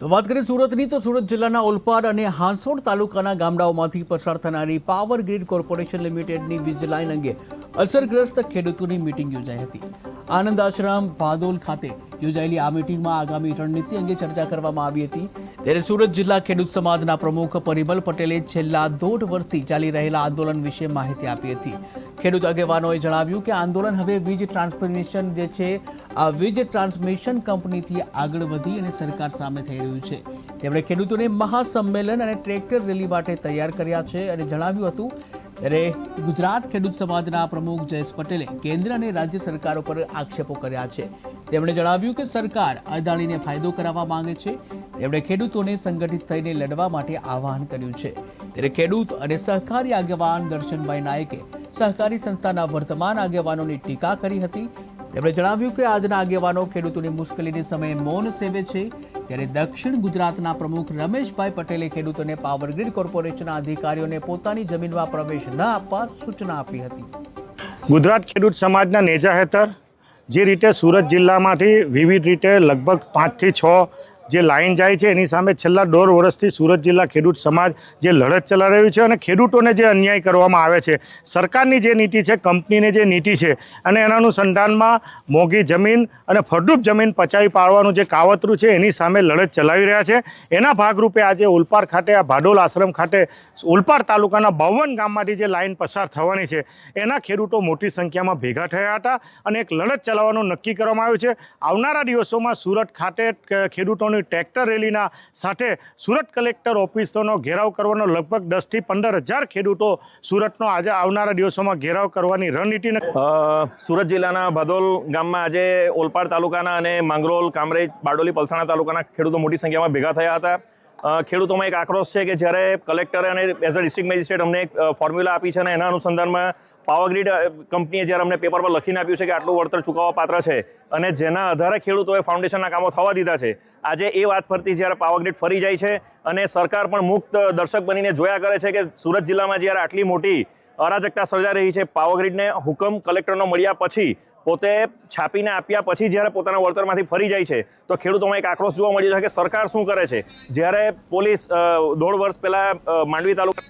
તો વાત કરીએ સુરતની, તો સુરત જિલ્લાના ઓલપાડ અને હાંસોડ તાલુકાના ગામડાઓમાંથી પસાર થનારી પાવર ગ્રીડ કોર્પોરેશન લિમિટેડની વીજ લાઇન અંગે અસરગ્રસ્ત ખેડૂતોની મિટિંગ યોજાઈ હતી. આનંદ આશ્રમ ભાદોલ ખાતે યોજાયેલી આ મીટિંગમાં આગામી રણનીતિ અંગે ચર્ચા કરવામાં આવી હતી. ત્યારે સુરત જિલ્લા ખેડૂત સમાજના પ્રમુખ પરિમલ પટેલે છેલ્લા દોઢ વર્ષથી ચાલી રહેલા આંદોલન વિશે માહિતી આપી હતી. ખેડૂત આગેવાનોએ જણાવ્યું કે આંદોલન હવે વીજ ટ્રાન્સમિશન જે છે, આ વીજ ટ્રાન્સમિશન કંપનીથી આગળ વધી અને સરકાર સામે થઈ રહ્યું છે. તેમણે ખેડૂતોને મહાસંમેલન અને ટ્રેક્ટર રેલી માટે તૈયાર કર્યા છે અને જણાવ્યું હતું ત્યારે ગુજરાત ખેડૂત સમાજના પ્રમુખ જયેશ પટેલે કેન્દ્ર અને રાજ્ય સરકારો પર આક્ષેપો કર્યા છે. તેમણે જણાવ્યું કે સરકાર અદાણીને ફાયદો કરાવવા માંગે છે. તેમણે ખેડૂતોને સંગઠિત થઈને લડવા માટે આહવાન કર્યું છે. ત્યારે ખેડૂત અને સહકારી આગેવાન દર્શનભાઈ નાયકે સહકારી સંસ્થાના વર્તમાન આગેવાનોની ટીકા કરી હતી. તેમણે જણાવ્યું કે આજના આગેવાનો ખેડૂતોની મુશ્કેલીની સમયે મૌન સેવે છે. ત્યારે દક્ષિણ ગુજરાતના પ્રમુખ રમેશભાઈ પટેલે ખેડૂતોને પાવરગ્રીડ કોર્પોરેશનના અધિકારીઓને પોતાની જમીનમાં પ્રવેશ ન આપવા સૂચના આપી હતી. ગુજરાત ખેડૂત સમાજના નેજા હેઠળ જે રીતે સુરત જિલ્લામાંથી વિવિધ રીતે લગભગ પાંચથી છ જે લાઈન જાય છે, એની સામે છેલ્લા દોઢ વર્ષથી સુરત જિલ્લા ખેડૂત સમાજ જે લડત ચલાવી રહ્યું છે અને ખેડૂતોને જે અન્યાય કરવામાં આવે છે. સરકારની જે નીતિ છે, કંપનીની જે નીતિ છે, અને એના અનુસંધાનમાં મોંઘી જમીન અને ફળદ્રુપ જમીન પચાવી પાડવાનું જે કાવતરું છે, એની સામે લડત ચલાવી રહ્યા છે. એના ભાગરૂપે આજે ઉલપાડ ખાતે, આ ભાડોલ આશ્રમ ખાતે, ઉલપાડ તાલુકાના બાવન ગામમાંથી જે લાઈન પસાર થવાની છે, એના ખેડૂતો મોટી સંખ્યામાં ભેગા થયા હતા અને એક લડત ચલાવવાનું નક્કી કરવામાં આવ્યું છે. આવનારા દિવસોમાં સુરત ખાતે ખેડૂતોની ટ્રેક્ટર રેલીના સાથે સુરત કલેક્ટર ઓફિસોનો ઘેરાવ કરવાનો લગભગ દસથી પંદર હજાર ખેડૂતો સુરતનો આજે આવનારા દિવસોમાં ઘેરાવ કરવાની રણનીતિ સુરત જિલ્લાના ભાદોલ ગામમાં આજે ઓલપાડ તાલુકાના અને માંગરોલ, કામરેજ, બારડોલી, પલસાણા તાલુકાના ખેડૂતો મોટી સંખ્યામાં ભેગા થયા હતા. ખેડૂતોમાં એક આક્રોશ છે કે જ્યારે કલેક્ટરે અને એઝ અ ડિસ્ટ્રિક્ટ મેજિસ્ટ્રેટ અમને એક ફોર્મ્યુલા આપી છે અને એના અનુસંધાનમાં પાવરગ્રીડ કંપનીએ જ્યારે અમને પેપર પર લખીને આપ્યું છે કે આટલું વળતર ચૂકવવા પાત્ર છે અને જેના આધારે ખેડૂતોએ ફાઉન્ડેશનના કામો થવા દીધા છે, આજે એ વાત ફરતી જ્યારે પાવરગ્રીડ ફરી જાય છે અને સરકાર પણ મુક્ત દર્શક બનીને જોયા કરે છે કે સુરત જિલ્લામાં જ્યારે આટલી મોટી અરાજકતા સર્જાઈ રહી છે. પાવરગ્રીડને હુકમ કલેક્ટરનો મળ્યા પછી પોતે છાપીને આપ્યા પછી જ્યારે પોતાના વળતરમાંથી ફરી જાય છે, તો ખેડૂતોમાં એક આક્રોશ જોવા મળ્યો છે કે સરકાર શું કરે છે? જ્યારે પોલીસ દોઢ વર્ષ પહેલાં માંડવી તાલુકા